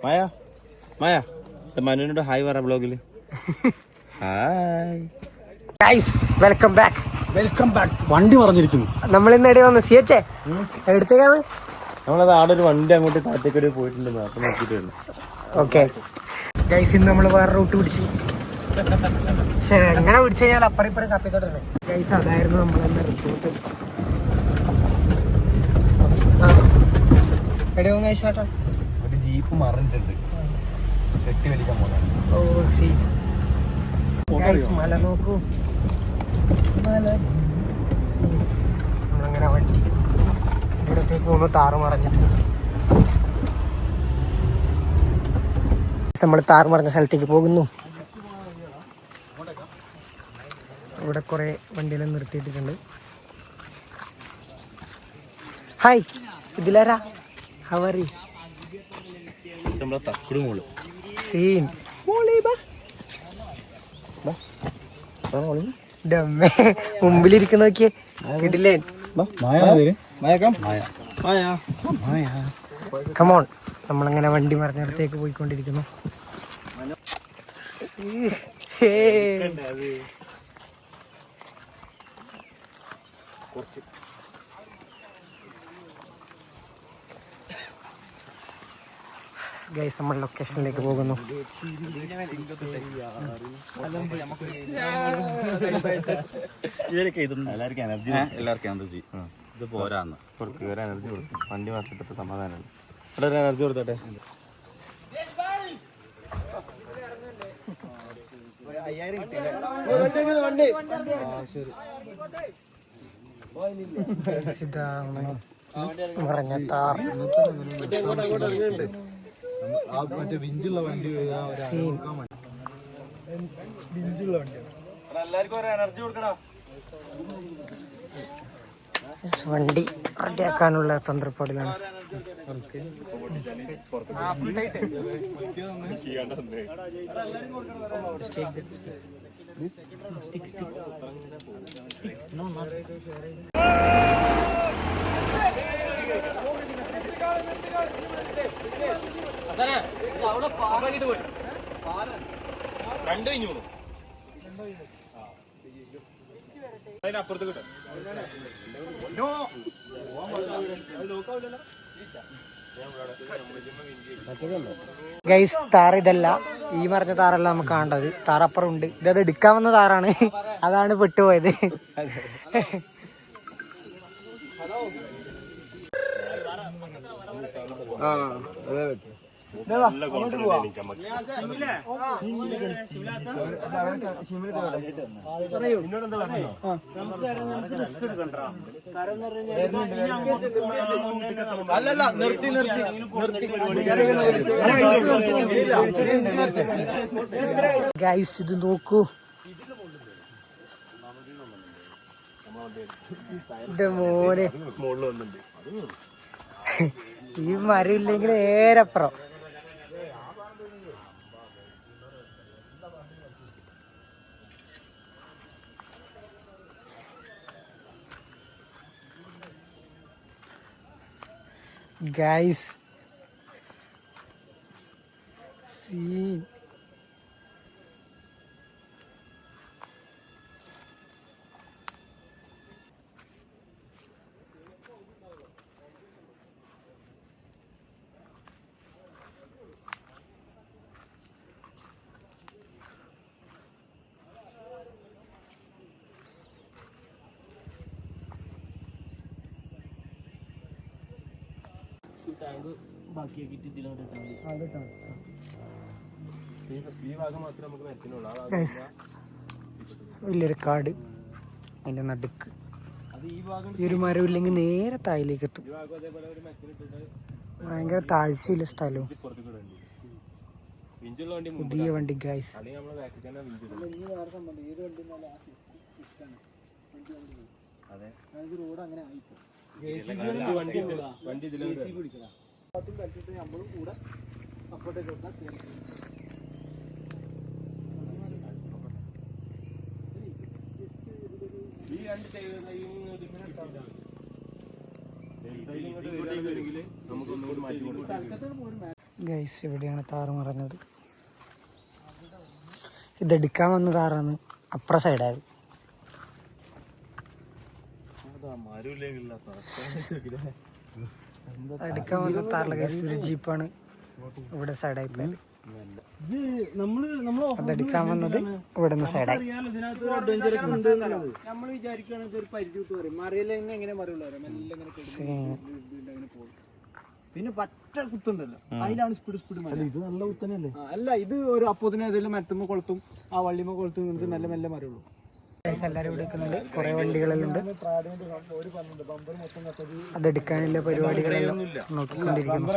മായ മായ മനുവിനോട് hi പറ ബ്ലോഗിൽ hi. Guys welcome back welcome back വണ്ടി പറഞ്ഞിരിക്കുന്നു നമ്മൾ ഇന്ന് എടി വന്നു? സിയച്ചേ? എടുത്തേക്കാണ് നമ്മളത് ആടെ ഒരു വണ്ടി അങ്ങോട്ട് കാറ്റേക്കടി പോയിട്ടുണ്ട് മാപ്പ് നോക്കിയിട്ടുണ്ട് ഓക്കെ ഗൈസ് ഇന്ന് നമ്മൾ വേറെ റൂട്ട് പിടിച്ചു. പക്ഷേ എങ്ങനെ പിടിച്ചു കഴിഞ്ഞാൽ അപ്പുറം ഇപ്പുറം കപ്പിത്തോട്ടല്ലേ ഗൈസ് അതായിരുന്നു നമ്മളെന്ന റിസോർട്ട് എടി ഒരു ജീപ്പ് മറിഞ്ഞിട്ടുണ്ട്. കെട്ടി വലിക്കാൻ പോകാൻ ഓ സി മല നോക്കൂ. മല. നമ്മളങ്ങനെ വണ്ടി ഇവിടത്തേക്ക് പോകുമ്പോൾ താറ് മറിഞ്ഞിട്ടുണ്ട്. നമ്മൾ താറ് മറിഞ്ഞ സ്ഥലത്തേക്ക് പോകുന്നു. ഇവിടെ കുറേ വണ്ടിയെല്ലാം നിർത്തിയിട്ടിട്ടുണ്ട്. ഹായ് ഇതിലാരാ? ഹവറി നമ്മളെ തക്കുട് മോൾ. സീൻ ഡമ്മേ മുമ്പിലിരിക്കുന്ന നോക്കിയേ. കിടിലേ കമോൺ നമ്മളങ്ങനെ വണ്ടി മറിഞ്ഞിടത്തേക്ക് പോയിക്കൊണ്ടിരിക്കുന്നു. ഹേ. ഗൈസ് നമ്മൾ ലൊക്കേഷനിലേക്ക് പോകുന്നു. എല്ലാവർക്കും എനർജി എല്ലാവർക്കും എനർജി ഇത് പോരാന്ന്. എനർജി കൊടുക്കും. വണ്ടി മറിച്ചിട്ട് സമാധാനമാണ് ഇവിടെ ഒരു എനർജി കൊടുത്തോട്ടെ? ഇതാണ് പറഞ്ഞ താർ മറ്റേ വിഞ്ചുള്ള വണ്ടി എല്ലാവർക്കും ഒരു എനർജി കൊടുക്കണം വണ്ടി റെഡിയാക്കാനുള്ള തന്ത്രപ്പാടിലാണ്. ഗൈസ് താർ ഇതല്ല. ഈ മറിഞ്ഞ താറല്ല നമുക്ക് കാണേണ്ടത്. താറപ്പുറമുണ്ട് ഇതത് എടുക്കാവുന്ന താറാണ് അതാണ് പെട്ടുപോയത്. ഗൈസ് ഇത് നോക്കൂ. എന്റെ മോനെ. ഈ മരം ഇല്ലെങ്കിൽ ഏരപ്പുറം ഗൈസ് സീൻ Guys, വലിയൊരു കാട് അതിന്റെ നടുക്ക്. ഈ ഒരു മരം ഇല്ലെങ്കിൽ നേരെ താഴേക്ക് എത്തും. ഭയങ്കര താഴ്ചയില്ല സ്ഥലവും. വിഞ്ചുള്ള വണ്ടി പുതിയ വണ്ടി ഗൈസ് അല്ലെങ്കിൽ നമ്മളെ ബാക്കിൽ തന്നെ വണ്ടി ഈ റോഡ് അങ്ങനെ കൂടി ഗൈസ് ഇവിടെയാണ് താറ് മറഞ്ഞത്. ഇതെടുക്കാൻ വന്ന താറാണ് അപ്പുറ സൈഡായത് എടുക്കാൻ വന്ന ജീപ്പാണ് ഇവിടെ സൈഡായി പോയത്. അതെടുക്കാൻ വന്നത് ഇവിടെ നിന്ന് സൈഡായി നമ്മൾ വിചാരിക്കുകയാണെങ്കിൽ ഒരു പരിധി വിട്ട് പറയും. മറിയില്ല എങ്ങനെ മറിയുള്ളൂ മെല്ലെ ഇങ്ങനെ കൊടുക്കും. പിന്നെ പറ്റ കുത്തുണ്ടല്ലോ. അതിലാണ് സ്പീഡ് സ്പീഡ് ഇത് നല്ല കുത്തനല്ലേ അല്ല ഇത് ഒരു അപ്പോത്തിന് ഏതെങ്കിലും മരത്തുമ്പോ കൊളുത്തും ആ വള്ളിമ കൊളുത്തും നല്ല മെല്ലെ മെല്ലെ മറിയുള്ളൂ ഗൈസ് എല്ലാവരും ഇവിടെ നിൽക്കുന്നുണ്ട്. കുറേ വണ്ടികളെല്ലാം ഉണ്ട്. അതെടുക്കാനുള്ള പരിപാടികളെല്ലാം നോക്കിക്കൊണ്ടിരിക്കുന്നു.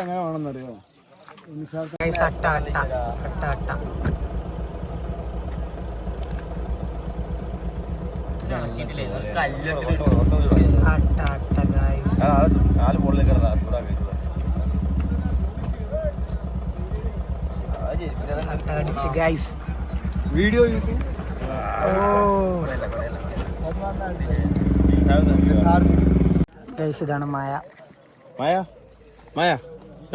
ഗൈസ് വീഡിയോ യൂസ് ഗൈസ് ഇതാണ് മായ. മായ? മായ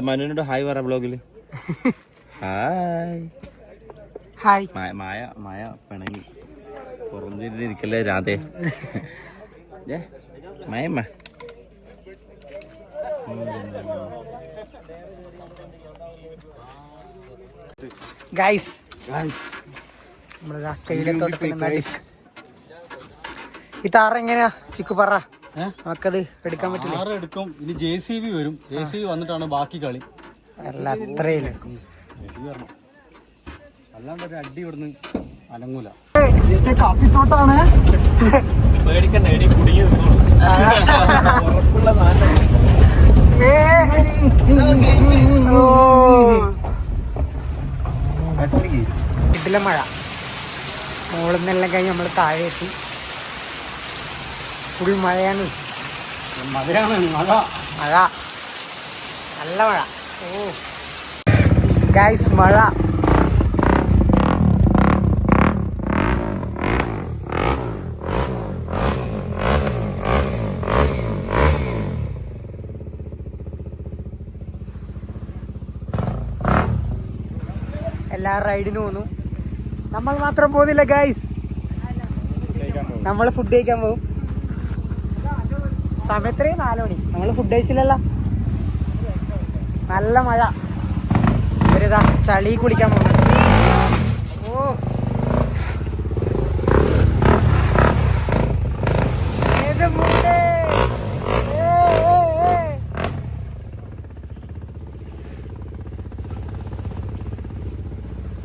മനുവിനോട് ഹായ് പറ ബ്ലോഗിൽ ഹായ്. ഹായ്. മായ മായ മായ പിണങ്ങി. പുറഞ്ഞിരിക്കല്ലേ രാധേ? ഏ ഗൈസ് ഗൈസ്. തേയിലത്തോട്ടത്തിൽ ഈ താറ എങ്ങനെയാ? ചിക്കു പറ. നമുക്കത് എടുക്കാൻ പറ്റില്ല? താറ എടുക്കും. ഇനി ജെ സി ബി വരും. ജെ സി ബി വന്നിട്ടാണ് ബാക്കി കളി. അല്ല അത്രയില്ല അല്ലാണ്ട് ഒരു അടി ഇവിടുന്ന് അനങ്ങൂല. കാപ്പിത്തോട്ടാണ്. ഇതിലെ മഴ. മുകളിൽ നിന്നെല്ലാം കഴിഞ്ഞ് നമ്മൾ താഴെ എത്തി ഫുൾ മഴയാണ്. മഴ. മഴ. നല്ല മഴ. ഓ ഗൈസ് മഴ. എല്ലാ റൈഡിനും പോന്നു നമ്മൾ മാത്രം പോകുന്നില്ല ഗൈസ് നമ്മൾ ഫുഡ് കഴിക്കാൻ പോകും സമയത്രേ നാല് മണി. നമ്മൾ ഫുഡ് കഴിച്ചില്ലല്ല. നല്ല മഴ. ഒരു ചളി കുളിക്കാൻ പോകുന്നുണ്ട് ഓ ഏത് മൂട്? ഏ, ഏ, ഏ.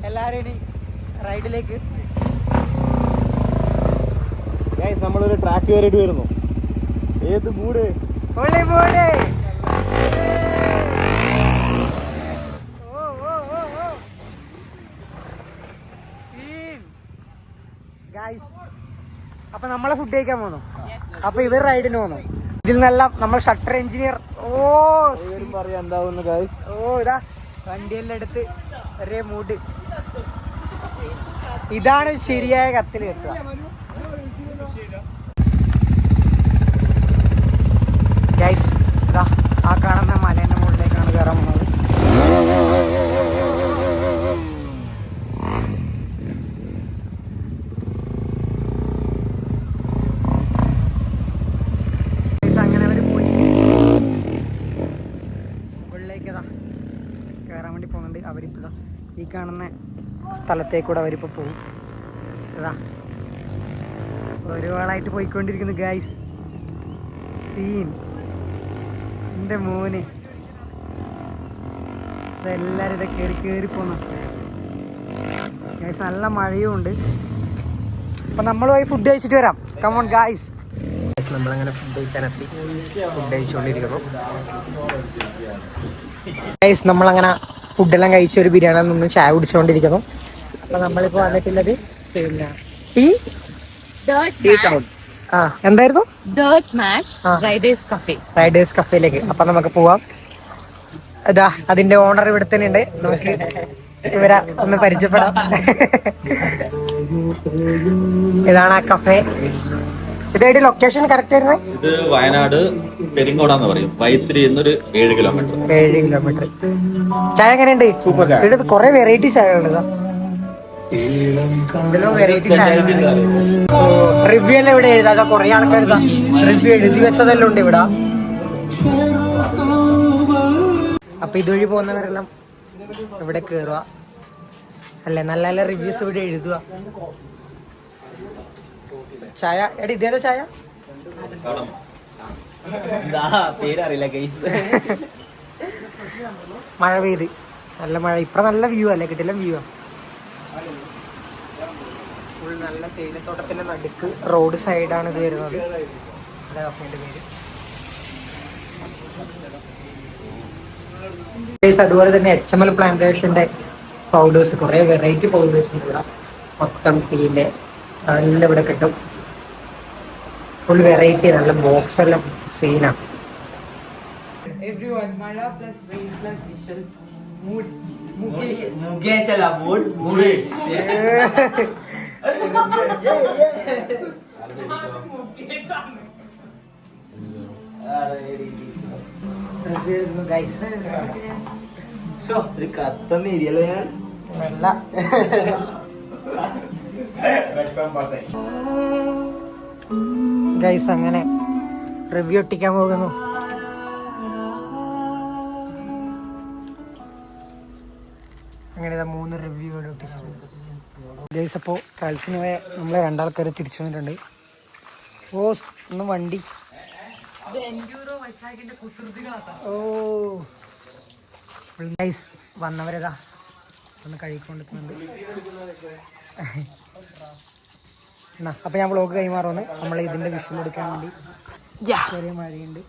എല്ലാരും ഇനി റൈഡിലേക്ക് നമ്മളൊരു ട്രാക്ക് കയറിയിട്ട് വരുന്നു. ഏത് മൂട്? മൂട്. Guys, അപ്പൊ നമ്മളെ ഫുഡ് കഴിക്കാൻ പോന്നു. അപ്പൊ ഇവർ റൈഡിന് പോന്നു. ഇതിൽ നിന്നെല്ലാം നമ്മൾ ഷട്ടർ എഞ്ചിനീയർ ഓ ഗായ്സ് ഓ ഇതാ. വണ്ടിയെല്ലാം എടുത്ത് ഒരേ മൂഡ് ഇതാണ് ശരിയായ കത്തിൽ എത്തുക. ആ കാണുന്ന മലേന്റെ മുകളിലേക്കാണ് കയറാൻ പോകുന്നത്. അങ്ങനെ പോയി കയറാൻ വേണ്ടി ഈ കാണുന്ന സ്ഥലത്തേക്കൂടെ അവരിപ്പോൾ പോകും ഇതാ. ഒരുപാളായിട്ട് പോയിക്കൊണ്ടിരിക്കുന്നു ഗായ്സ് സീൻ എന്റെ മോന്. ഇതെല്ലാവരും ഇതൊക്കെ കയറി കയറി പോകണം ഗായ്സ് നല്ല മഴയും ഉണ്ട്. അപ്പം നമ്മൾ പോയി ഫുഡ് കഴിച്ചിട്ട് വരാം. കമോൺ ഗായ്സ് നമ്മളങ്ങനെ ഫുഡ് കഴിക്കാനെത്തി ഫുഡ് നമ്മളങ്ങനെ ഫുഡെല്ലാം കഴിച്ച് ഒരു ബിരിയാണി നിന്ന് ചായ കുടിച്ചുകൊണ്ടിരിക്കുന്നു അപ്പൊ നമ്മളിപ്പോ വന്നിട്ടുള്ളത് പിന്നെ ടീ ടൗൺ ആ എന്തായിരുന്നു. റൈഡേഴ്സ് കഫേയിലേക്ക് അപ്പൊ നമുക്ക് പോവാം. ഇതാ അതിന്റെ ഓണർ ഇവിടെ തന്നെ ഉണ്ട്. നമുക്ക് ഇവരെ ഒന്ന് പരിചയപ്പെടാം. ഇതാണ് ആ കഫേ ഇതായിട്ട് ലൊക്കേഷൻ കറക്റ്റ് ആയിരുന്നേ? ഇത് വയനാട് പെരിങ്ങോടാന്ന് പറയും. വൈത്തിരി എന്നൊരു ഏഴ് കിലോമീറ്റർ ഏഴ് കിലോമീറ്റർ ചായ എങ്ങനെയുണ്ട്? സൂപ്പർ ചായ. ഇവിടെ കുറെ വെറൈറ്റി ചായ വെറൈറ്റി റിവ്യൂ എല്ലാം ഇവിടെ എഴുതാ? കുറെ ആൾക്കാർ റിവ്യൂ എഴുതി വെച്ചതെല്ലാം ഉണ്ട് ഇവിടെ. അപ്പൊ ഇതുവഴി പോകുന്നവരെല്ലാം ഇവിടെ കേറുക. അല്ലെ? നല്ല നല്ല റിവ്യൂസ് ഇവിടെ എഴുതുക. ചായ? എടി ഇതേതാ ചായ? പേരറിയില്ല മഴ പെയ്ത്. നല്ല മഴ. ഇപ്പൊ നല്ല വ്യൂ അല്ലേ? കിട്ടില്ല വ്യൂ ഫുൾ നല്ല തേയിലത്തോട്ടത്തിന്റെ നടുക്ക് റോഡ് സൈഡാണ് ഇത് വരുന്നത് അതുപോലെ തന്നെ എച്ച് എം എൽ പ്ലാന്റേഷന്റെ പൗഡേഴ്സ് കുറേ വെറൈറ്റി പൗഡേഴ്സ് ഉണ്ട് ഇവിടെ മൊത്തം ടീന്റെ അതെല്ലാം ഇവിടെ കിട്ടും ഫുൾ വെറൈറ്റി നല്ല ബോക്സ് എല്ലാം സീനാണ്. Mood. Mukesh. മുകേഷ് അല്ല മുകേഷ് ഒരു കത്തന്ന് ഇരിയല്ലോ ഞാൻ? നല്ല ഗൈസ് അങ്ങനെ റിവ്യൂ ഒട്ടിക്കാൻ പോകുന്നു. ഗൈസ് അപ്പോൾ കാൽസിന് പോയ നമ്മളെ രണ്ടാൾക്കാർ തിരിച്ചു വന്നിട്ടുണ്ട്. ഓ ഒന്ന് വണ്ടി. ഓ. ഫുൾ ഗൈസ് വന്നവരതാ. ഒന്ന് കഴിക്കൊണ്ടിരിക്കുന്നുണ്ട് എന്നാ അപ്പം ഞാൻ വ്ളോഗ് കൈമാറുമെന്ന് നമ്മൾ ഇതിന്റെ വിഷയം എടുക്കാൻ വേണ്ടി. ചെറിയ മഴയുണ്ട്.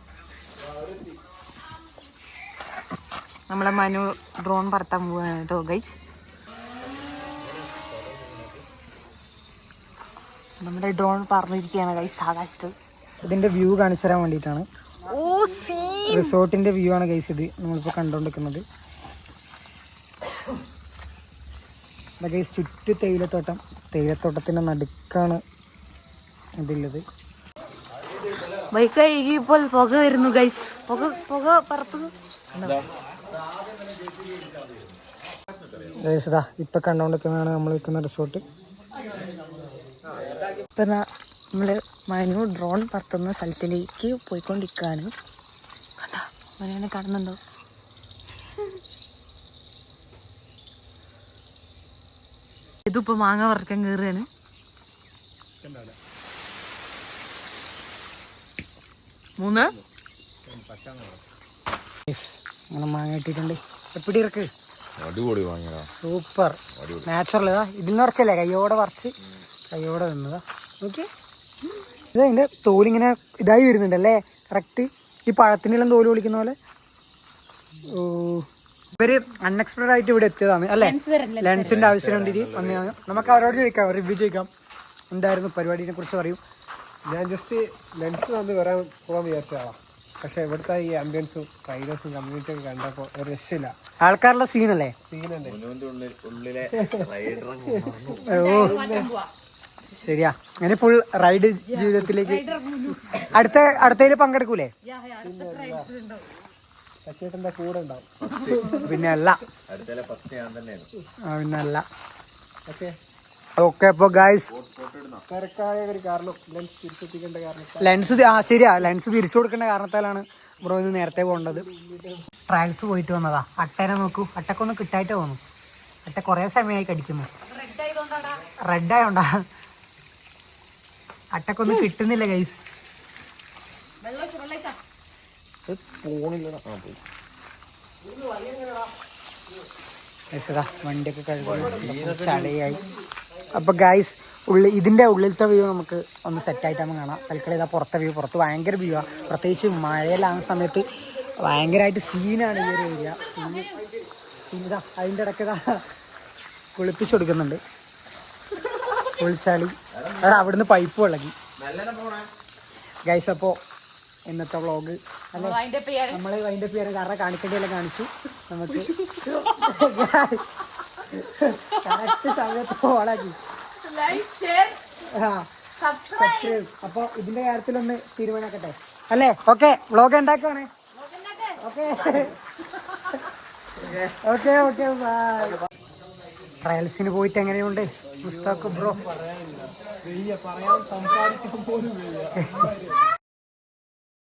നമ്മളെ മനു ഡ്രോൺ പറത്താൻ പോവാണ് കേട്ടോ ഗൈസ് നമ്മുടെ ഡ്രോൺ പറഞ്ഞിരിക്കുകയാണ് ഗൈസ് ആകാശത്ത് ഇതിന്റെ വ്യൂ കാണിച്ചു തരാൻ വേണ്ടിയിട്ടാണ്. ഓ സീ റിസോർട്ടിന്റെ വ്യൂ ആണ് ഗൈസ് ഇത്. നമ്മളിപ്പോ കണ്ടോണ്ടിരിക്കുന്നത്. ഗൈസ് ചുറ്റു തേയിലത്തോട്ടം തേയിലത്തോട്ടത്തിന്റെ നടുക്കാണ് ഇതില്ലത് ബൈക്ക് കഴുകിയപ്പോൾ പുക വരുന്നു ഗൈസ് പുക പുക പറത്തുന്നു ഗൈസ് ഇതാ ഇപ്പൊ കണ്ടോണ്ടിരിക്കുന്നതാണ് നമ്മൾ നിൽക്കുന്ന റിസോർട്ട് ഇപ്പൊ നമ്മൾ മനു ഡ്രോൺ പറത്തുന്ന സ്ഥലത്തിലേക്ക് പോയിക്കൊണ്ടിരിക്കുകയാണ് കണ്ടോ? മനുവിനെ കാണുന്നുണ്ടോ? ഇതിപ്പോൾ മാങ്ങ വറക്കാൻ കയറുകയാണ് മൂന്ന്. അങ്ങനെ മാങ്ങ ഇട്ടിട്ടുണ്ട് എപ്പിടി ഇറക്ക്? അടിപൊളി സൂപ്പർ. നാച്ചുറൽ ഇതാ ഇതിൽ നിറച്ചല്ലേ കയ്യോടെ വറച്ച് കയ്യോടെ നിന്നതാ നോക്കിയേ ഇതതിന്റെ തോലിങ്ങനെ ഇതായി വരുന്നുണ്ടല്ലേ? കറക്റ്റ് ഈ പഴത്തിനെല്ലാം തോൽ വിളിക്കുന്ന പോലെ? ഓ. ഇവർ അൺഎക്സ്പെക്ടഡ് ആയിട്ട് ഇവിടെ എത്തിയതാണ് അല്ലേ? ലെൻസിന്റെ ആവശ്യം വേണ്ടിയിട്ട് വന്നതാണ്. നമുക്ക് അവരോട് ചോദിക്കാം റിവ്യൂ ചോദിക്കാം. എന്തായിരുന്നു പരിപാടിനെ കുറിച്ച് പറയും. ഞാൻ ജസ്റ്റ് ലെൻസ് വന്ന് വരാൻ പോകാൻ വിചാരിച്ചതാണ് പക്ഷെ ഇവിടുത്തെ ഈ ആംബിയൻസും റൈഡേഴ്സും കമ്മ്യൂണിറ്റി ഒക്കെ കണ്ടപ്പോൾ ഒരു രക്ഷയില്ല. ആൾക്കാരുടെ സീനല്ലേ സീനുണ്ട് ഉള്ളിലെ റൈഡർ ഓ. ശരിയാ. അങ്ങനെ ഫുൾ റൈഡ് ജീവിതത്തിലേക്ക്. അടുത്ത അടുത്തതിൽ പങ്കെടുക്കൂലേ? പിന്നെ അല്ല. അടുത്തലെ ഫസ്റ്റ് ഞാൻ തന്നെയാണ്. ആ, പിന്നെ അല്ല. ഓക്കെ. ഓക്കെ അപ്പൊ ഗായ്സ് ലെൻസ് ആ ശരിയാ. ലെൻസ് തിരിച്ചു കൊടുക്കേണ്ട കാരണത്താലാണ് ബ്രോ ഇന്ന് നേരത്തെ പോകേണ്ടത്. ട്രയൽസ് പോയിട്ട് വന്നതാ. അട്ടേനെ നോക്കൂ. അട്ടക്കൊന്നും കിട്ടായിട്ട് തോന്നുന്നു. അട്ട കുറേ സമയമായി കടിക്കുന്നു. റെഡ് ആയോണ്ടാ. അട്ടക്കൊന്നും കിട്ടുന്നില്ല ഗൈസ് വണ്ടിയൊക്കെ കഴുകുന്നു ചളിയായി. അപ്പൊ ഗൈസ് ഉള്ളിൽ ഇതിന്റെ ഉള്ളിലത്തെ വ്യൂ നമുക്ക് ഒന്ന് സെറ്റ് ആയിട്ട് നമുക്ക് കാണാം. തൽക്കാലം ഇതാ പുറത്തെ വ്യൂ പുറത്ത് ഭയങ്കര വ്യൂ ആ. പ്രത്യേകിച്ച് മഴയിലാകുന്ന സമയത്ത് ഭയങ്കരമായിട്ട് സീനാണ് ഈ ഒരു ഏരിയ ഇതാ അതിന്റെ ഇടയ്ക്ക് ഇതാ കുളിപ്പിച്ചു കൊടുക്കുന്നുണ്ട്. കുളിച്ചാളി അവിടെ അവിടുന്ന് പൈപ്പ് വിളകി ഗൈസ് അപ്പോ ഇന്നത്തെ വ്ളോഗ് അല്ലെ? നമ്മൾ അതിന്റെ പേര് കാരണം കാണിക്കേണ്ടിയെല്ലാം കാണിച്ചു. നമുക്ക് കറക്റ്റ് സമയത്ത് ഓളാക്കി ആ സബ്സ്ക്രൈബ് അപ്പൊ ഇതിന്റെ കാര്യത്തിലൊന്ന് തീരുമാനാക്കട്ടെ. അല്ലേ? ഓക്കെ വ്ളോഗ് ഉണ്ടാക്കുവാണേ ഓക്കെ ഓക്കെ ഓക്കെ ബൈ ട്രയൽസിന് പോയിട്ട് എങ്ങനെയുണ്ട്? മുസ്താഖ് ബ്രോ? പറയാൻ പോലും